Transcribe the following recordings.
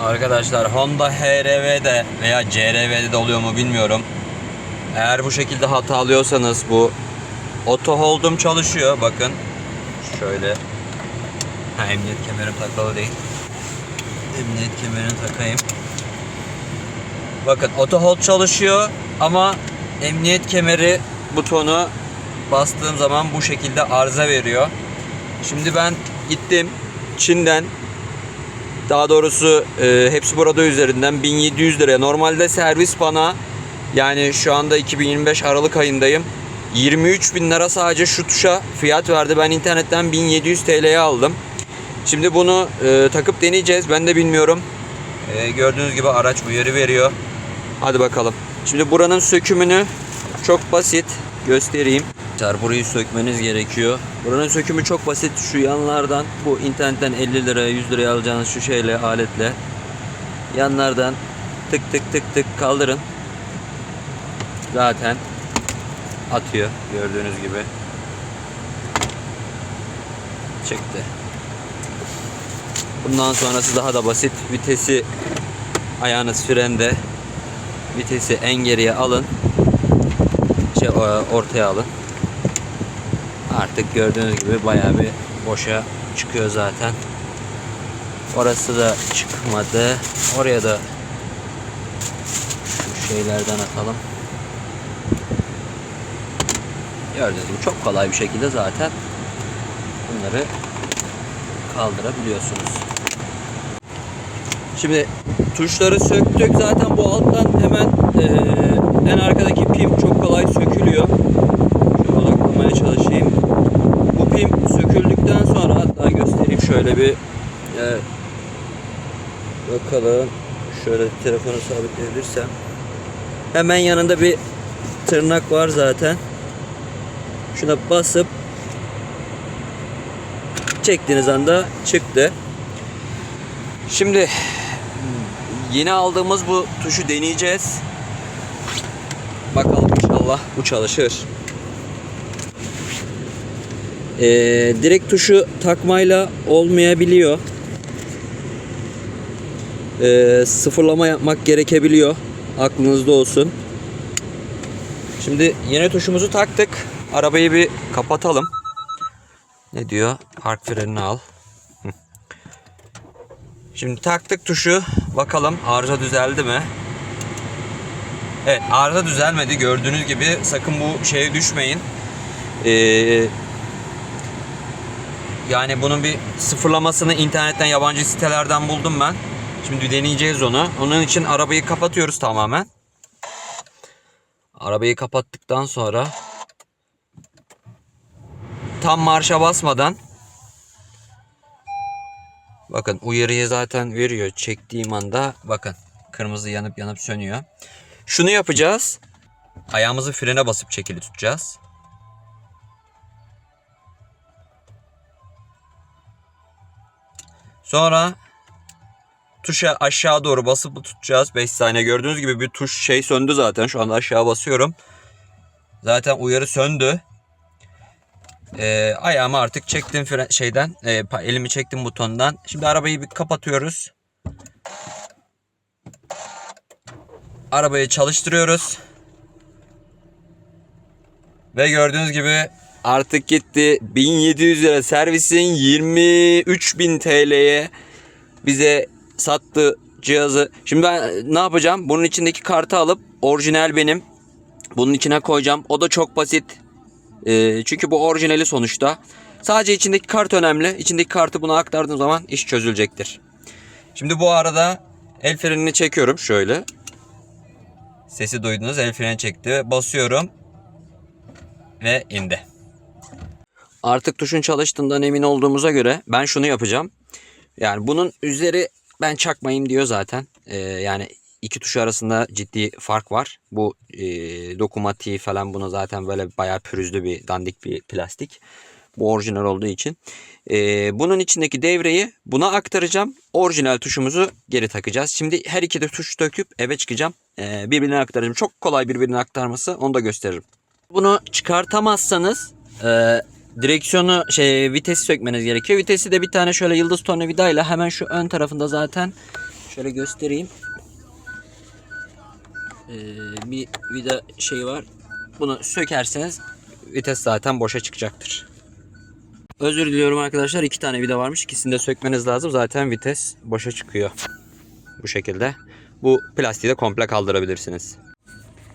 Arkadaşlar Honda HR-V'de veya CR-V'de de oluyor mu bilmiyorum. Eğer bu şekilde hata alıyorsanız bu auto hold'um çalışıyor bakın. Şöyle. Ha emniyet kemerim takılı değil. Emniyet kemerini takayım. Bakın auto hold çalışıyor ama emniyet kemeri butonu bastığım zaman bu şekilde arıza veriyor. Şimdi ben gittim Çin'den daha doğrusu e, hepsi burada üzerinden 1700 liraya. Normalde servis bana yani şu anda 2025 Aralık ayındayım. 23 bin lira sadece şu tuşa fiyat verdi. Ben internetten 1700 TL'ye aldım. Şimdi bunu e, takıp deneyeceğiz. Ben de bilmiyorum. E, gördüğünüz gibi araç uyarı veriyor. Hadi bakalım. Şimdi buranın sökümünü çok basit göstereyim. Arkadaşlar burayı sökmeniz gerekiyor. Buranın sökümü çok basit. Şu yanlardan bu internetten 50 liraya 100 liraya alacağınız şu şeyle aletle yanlardan tık tık tık tık kaldırın. Zaten atıyor gördüğünüz gibi. Çıktı. Bundan sonrası daha da basit. Vitesi ayağınız frende. Vitesi en geriye alın. Şey, ortaya alın. Artık gördüğünüz gibi bayağı bir boşa çıkıyor zaten. Orası da çıkmadı. Oraya da şu şeylerden atalım. Gördüğünüz gibi çok kolay bir şekilde zaten bunları kaldırabiliyorsunuz. Şimdi tuşları söktük. Zaten bu alttan hemen eee, en arkadaki pim çok kolay sökülüyor. Şöyle odaklamaya çalışayım. Bu pim söküldükten sonra hatta göstereyim şöyle bir eee, bakalım. Şöyle telefonu sabitleyebilirsem. Hemen yanında bir tırnak var zaten. Şuna basıp çektiğiniz anda çıktı. Şimdi yeni aldığımız bu tuşu deneyeceğiz. Bakalım inşallah bu çalışır. Ee, direkt tuşu takmayla olmayabiliyor. Ee, sıfırlama yapmak gerekebiliyor. Aklınızda olsun. Şimdi yeni tuşumuzu taktık. Arabayı bir kapatalım. Ne diyor? Park frenini al. Şimdi taktık tuşu. Bakalım arıza düzeldi mi? Evet arıza düzelmedi. Gördüğünüz gibi sakın bu şeye düşmeyin. Ee, yani bunun bir sıfırlamasını internetten yabancı sitelerden buldum ben. Şimdi deneyeceğiz onu. Onun için arabayı kapatıyoruz tamamen. Arabayı kapattıktan sonra tam marşa basmadan bakın uyarıyı zaten veriyor çektiğim anda bakın kırmızı yanıp yanıp sönüyor. Şunu yapacağız. Ayağımızı frene basıp çekili tutacağız. Sonra tuşa aşağı doğru basıp tutacağız 5 saniye. Gördüğünüz gibi bir tuş şey söndü zaten. Şu anda aşağı basıyorum. Zaten uyarı söndü. Ee, ayağımı artık çektim fren şeyden. e, elimi çektim butondan. Şimdi arabayı bir kapatıyoruz. Arabayı çalıştırıyoruz. Ve gördüğünüz gibi artık gitti. 1700 lira servisin 23.000 TL'ye bize sattı cihazı. Şimdi ben ne yapacağım? Bunun içindeki kartı alıp orijinal benim. Bunun içine koyacağım. O da çok basit. Ee, çünkü bu orijinali sonuçta. Sadece içindeki kart önemli. İçindeki kartı buna aktardığım zaman iş çözülecektir. Şimdi bu arada el frenini çekiyorum şöyle. Sesi duydunuz el freni çekti. Basıyorum. Ve indi. Artık tuşun çalıştığından emin olduğumuza göre ben şunu yapacağım. Yani bunun üzeri ben çakmayayım diyor zaten. Ee, yani iki tuş arasında ciddi fark var. Bu e, dokumatiği falan bunu zaten böyle bayağı pürüzlü bir dandik bir plastik. Bu orijinal olduğu için. Ee, bunun içindeki devreyi buna aktaracağım. Orijinal tuşumuzu geri takacağız. Şimdi her iki de tuş döküp eve çıkacağım. Ee, birbirine aktaracağım. Çok kolay birbirine aktarması. Onu da gösteririm. Bunu çıkartamazsanız e, direksiyonu şey vitesi sökmeniz gerekiyor. Vitesi de bir tane şöyle yıldız tornavidayla hemen şu ön tarafında zaten Şöyle göstereyim. Ee, bir vida şeyi var. Bunu sökerseniz vites zaten boşa çıkacaktır. Özür diliyorum arkadaşlar. iki tane vida varmış. İkisini de sökmeniz lazım. Zaten vites boşa çıkıyor. Bu şekilde. Bu plastiği de komple kaldırabilirsiniz.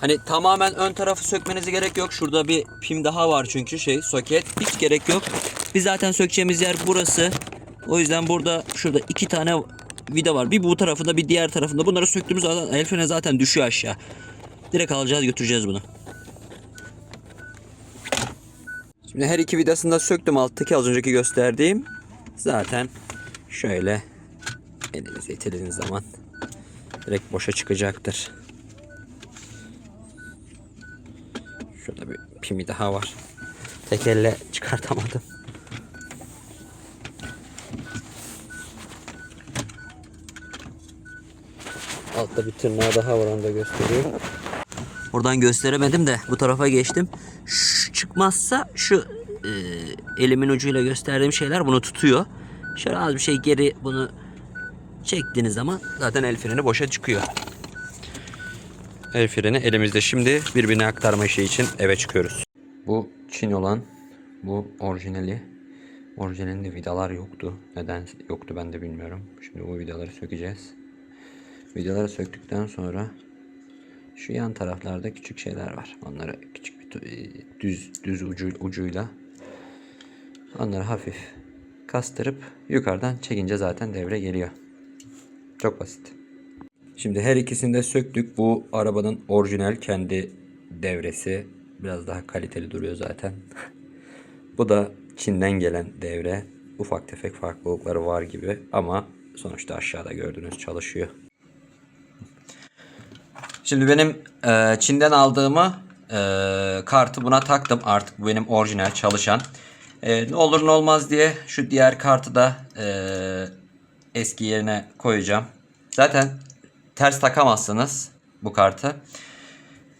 Hani tamamen ön tarafı sökmenize gerek yok. Şurada bir pim daha var çünkü şey soket. Hiç gerek yok. Biz zaten sökeceğimiz yer burası. O yüzden burada şurada iki tane vida var. Bir bu tarafında bir diğer tarafında. Bunları söktüğümüz zaman el freni zaten düşüyor aşağı. Direkt alacağız götüreceğiz bunu. Şimdi her iki vidasını da söktüm alttaki az önceki gösterdiğim. Zaten şöyle elinize itilediğiniz zaman direkt boşa çıkacaktır. Şurada bir pimi daha var. Tek elle çıkartamadım. Altta bir tırnağı daha var onu da gösteriyor. Oradan gösteremedim de bu tarafa geçtim. Şu çıkmazsa şu e, elimin ucuyla gösterdiğim şeyler bunu tutuyor. Şöyle az bir şey geri bunu çektiğiniz zaman zaten el freni boşa çıkıyor. El freni elimizde şimdi birbirine aktarma işi için eve çıkıyoruz. Bu Çin olan bu orijinali. Orijinalinde vidalar yoktu. Neden yoktu ben de bilmiyorum. Şimdi bu vidaları sökeceğiz. Vidaları söktükten sonra şu yan taraflarda küçük şeyler var. Onları küçük bir e, düz düz ucu, ucuyla onları hafif kastırıp yukarıdan çekince zaten devre geliyor. Çok basit. Şimdi her ikisini de söktük. Bu arabanın orijinal kendi devresi. Biraz daha kaliteli duruyor zaten. Bu da Çin'den gelen devre. Ufak tefek farklılıkları var gibi ama sonuçta aşağıda gördüğünüz çalışıyor. Şimdi benim e, Çin'den aldığımı e, kartı buna taktım. Artık benim orijinal çalışan. E, ne olur ne olmaz diye şu diğer kartı da e, eski yerine koyacağım. Zaten ters takamazsınız bu kartı.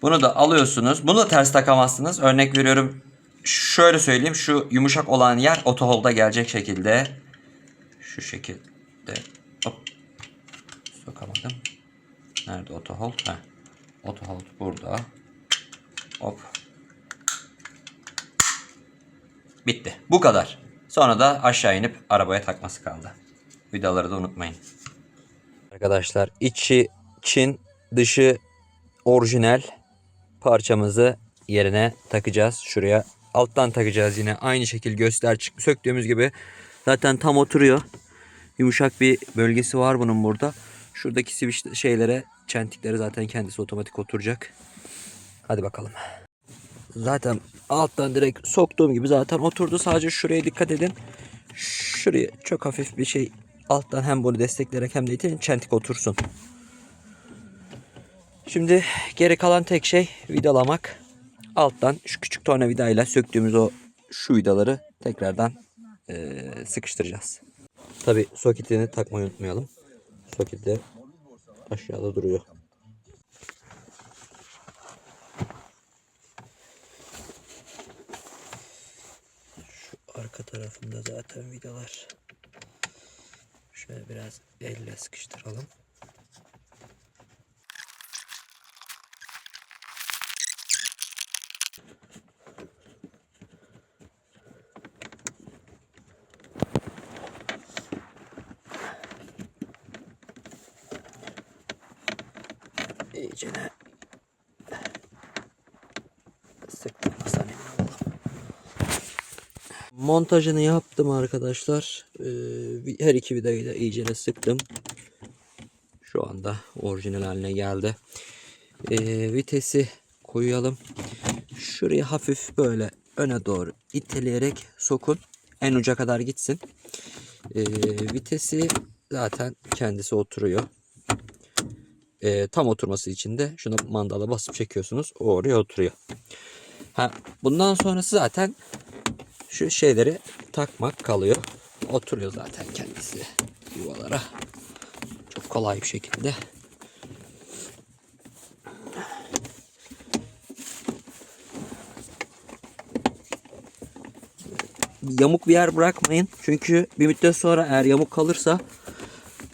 Bunu da alıyorsunuz. Bunu da ters takamazsınız. Örnek veriyorum. Şöyle söyleyeyim. Şu yumuşak olan yer otoholda gelecek şekilde. Şu şekilde. Hop. Sokamadım. Nerede otohold? Heh. Otohold burada. Hop. Bitti. Bu kadar. Sonra da aşağı inip arabaya takması kaldı. Vidaları da unutmayın. Arkadaşlar içi Çin, dışı orijinal parçamızı yerine takacağız. Şuraya alttan takacağız yine. Aynı şekil göster söktüğümüz gibi. Zaten tam oturuyor. Yumuşak bir bölgesi var bunun burada. Şuradaki switch şeylere, çentikleri zaten kendisi otomatik oturacak. Hadi bakalım. Zaten alttan direkt soktuğum gibi zaten oturdu. Sadece şuraya dikkat edin. Şuraya çok hafif bir şey alttan hem bunu destekleyerek hem de itin çentik otursun. Şimdi geri kalan tek şey vidalamak. Alttan şu küçük tornavidayla söktüğümüz o şu vidaları tekrardan eee, sıkıştıracağız. Tabi soketini takmayı unutmayalım. Soket de aşağıda duruyor. Şu arka tarafında zaten vidalar. Şöyle biraz elle sıkıştıralım. İyicene sıktırmasan emin olalım. Montajını yaptım arkadaşlar. Ee, her iki vidayı da iyicene sıktım. Şu anda orijinal haline geldi. Ee, vitesi koyalım. Şurayı hafif böyle öne doğru iteleyerek sokun. En uca kadar gitsin. Ee, vitesi zaten kendisi oturuyor. Ee, tam oturması için de şuna mandala basıp çekiyorsunuz. Oraya oturuyor. Ha, bundan sonrası zaten şu şeyleri takmak kalıyor. Oturuyor zaten kendisi yuvalara. Çok kolay bir şekilde. Yamuk bir yer bırakmayın. Çünkü bir müddet sonra eğer yamuk kalırsa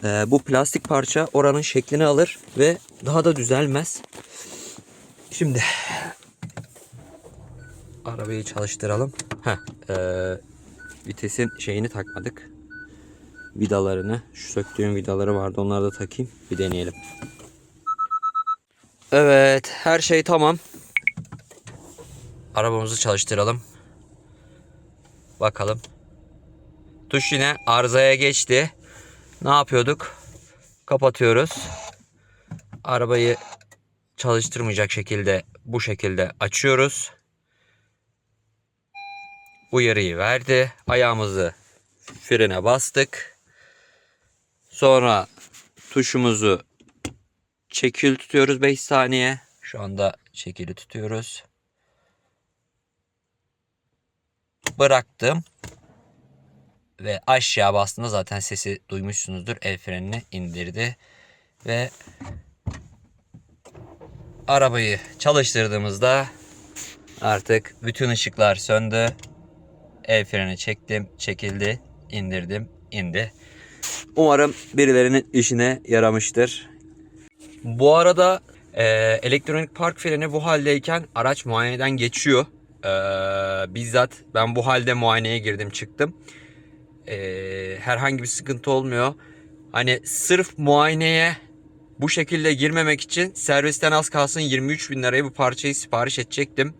Ee, bu plastik parça oranın şeklini alır ve daha da düzelmez. Şimdi arabayı çalıştıralım. Heh, ee, vitesin şeyini takmadık. Vidalarını, şu söktüğüm vidaları vardı onları da takayım. Bir deneyelim. Evet, her şey tamam. Arabamızı çalıştıralım. Bakalım. Tuş yine arızaya geçti. Ne yapıyorduk? Kapatıyoruz. Arabayı çalıştırmayacak şekilde bu şekilde açıyoruz. Uyarıyı verdi. Ayağımızı frene bastık. Sonra tuşumuzu çekil tutuyoruz 5 saniye. Şu anda çekili tutuyoruz. Bıraktım. Ve aşağı bastığında zaten sesi duymuşsunuzdur. El frenini indirdi. Ve arabayı çalıştırdığımızda artık bütün ışıklar söndü. El freni çektim, çekildi, indirdim, indi. Umarım birilerinin işine yaramıştır. Bu arada e, elektronik park freni bu haldeyken araç muayeneden geçiyor. E, bizzat ben bu halde muayeneye girdim çıktım. E, herhangi bir sıkıntı olmuyor. Hani sırf muayeneye bu şekilde girmemek için servisten az kalsın 23 bin liraya bu parçayı sipariş edecektim.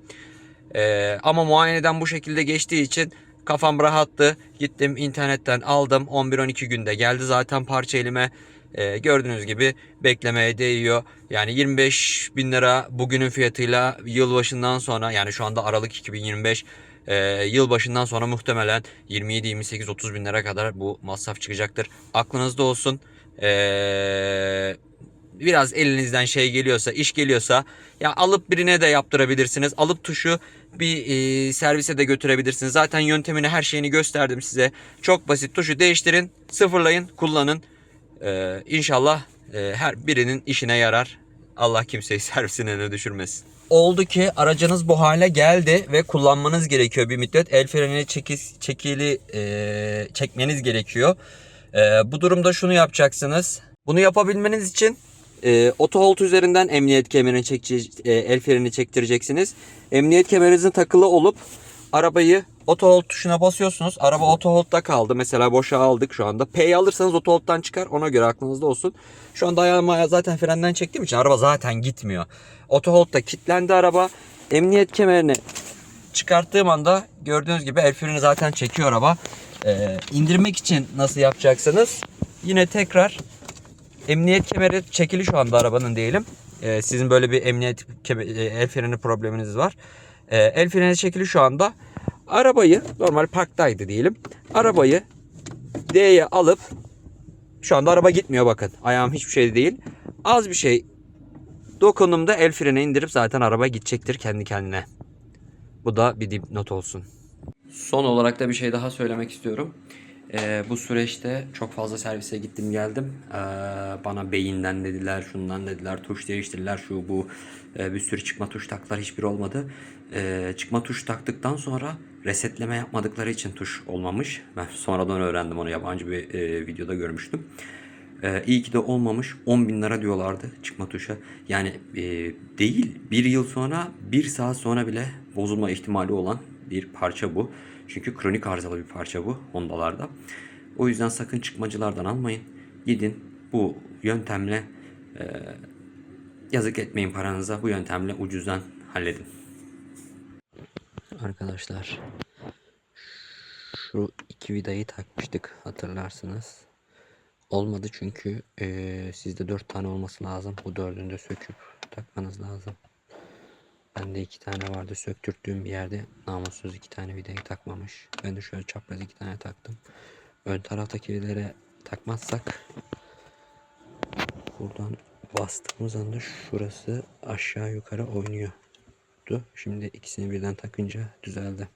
E, ama muayeneden bu şekilde geçtiği için kafam rahattı. Gittim internetten aldım. 11-12 günde geldi zaten parça elime. Ee, gördüğünüz gibi beklemeye değiyor. Yani 25 bin lira bugünün fiyatıyla yılbaşından sonra yani şu anda Aralık 2025 e, yılbaşından sonra muhtemelen 27, 28, 30 bin lira kadar bu masraf çıkacaktır. Aklınızda olsun. Ee, biraz elinizden şey geliyorsa, iş geliyorsa ya alıp birine de yaptırabilirsiniz. Alıp tuşu bir e, servise de götürebilirsiniz. Zaten yöntemini her şeyini gösterdim size. Çok basit. Tuşu değiştirin, sıfırlayın, kullanın. Ee, inşallah e, her birinin işine yarar. Allah kimseyi servisine önüne düşürmesin. Oldu ki aracınız bu hale geldi ve kullanmanız gerekiyor bir müddet. El frenini çeki, çekili e, çekmeniz gerekiyor. E, bu durumda şunu yapacaksınız. Bunu yapabilmeniz için e, auto hold üzerinden emniyet kemerini çekeceğiz, e, el frenini çektireceksiniz. Emniyet kemerinizin takılı olup arabayı auto hold tuşuna basıyorsunuz. Araba auto hold'da kaldı. Mesela boşa aldık şu anda. P'yi alırsanız auto hold'dan çıkar. Ona göre aklınızda olsun. Şu anda ayağımı ayağı zaten frenden çektiğim için araba zaten gitmiyor. Auto hold'da kilitlendi araba. Emniyet kemerini çıkarttığım anda gördüğünüz gibi el freni zaten çekiyor araba. Ee, indirmek için nasıl yapacaksınız? Yine tekrar emniyet kemeri çekili şu anda arabanın diyelim. Ee, sizin böyle bir emniyet keme- e, el freni probleminiz var. Ee, el freni çekili şu anda. Arabayı normal parktaydı diyelim. Arabayı D'ye alıp şu anda araba gitmiyor bakın. Ayağım hiçbir şey değil. Az bir şey dokunduğumda el freni indirip zaten araba gidecektir kendi kendine. Bu da bir dipnot olsun. Son olarak da bir şey daha söylemek istiyorum. Ee, bu süreçte çok fazla servise gittim geldim. Ee, bana beyinden dediler, şundan dediler, tuş değiştirdiler, şu bu. Ee, bir sürü çıkma tuş taktılar, hiçbir olmadı. Ee, çıkma tuş taktıktan sonra resetleme yapmadıkları için tuş olmamış. Ben sonradan öğrendim onu yabancı bir e, videoda görmüştüm. Ee, iyi ki de olmamış 10 bin lira diyorlardı çıkma tuşa. Yani e, değil bir yıl sonra bir saat sonra bile bozulma ihtimali olan bir parça bu. Çünkü kronik arızalı bir parça bu Honda'larda. O yüzden sakın çıkmacılardan almayın. Gidin bu yöntemle e, yazık etmeyin paranıza. Bu yöntemle ucuzdan halledin. Arkadaşlar şu iki vidayı takmıştık hatırlarsınız. Olmadı çünkü eee, sizde dört tane olması lazım. Bu dördünü de söküp takmanız lazım. Bende iki tane vardı söktürttüğüm bir yerde namussuz iki tane vidayı takmamış. Ben de şöyle çapraz iki tane taktım. Ön taraftaki vidayları takmazsak buradan bastığımız anda şurası aşağı yukarı oynuyordu. Şimdi ikisini birden takınca düzeldi.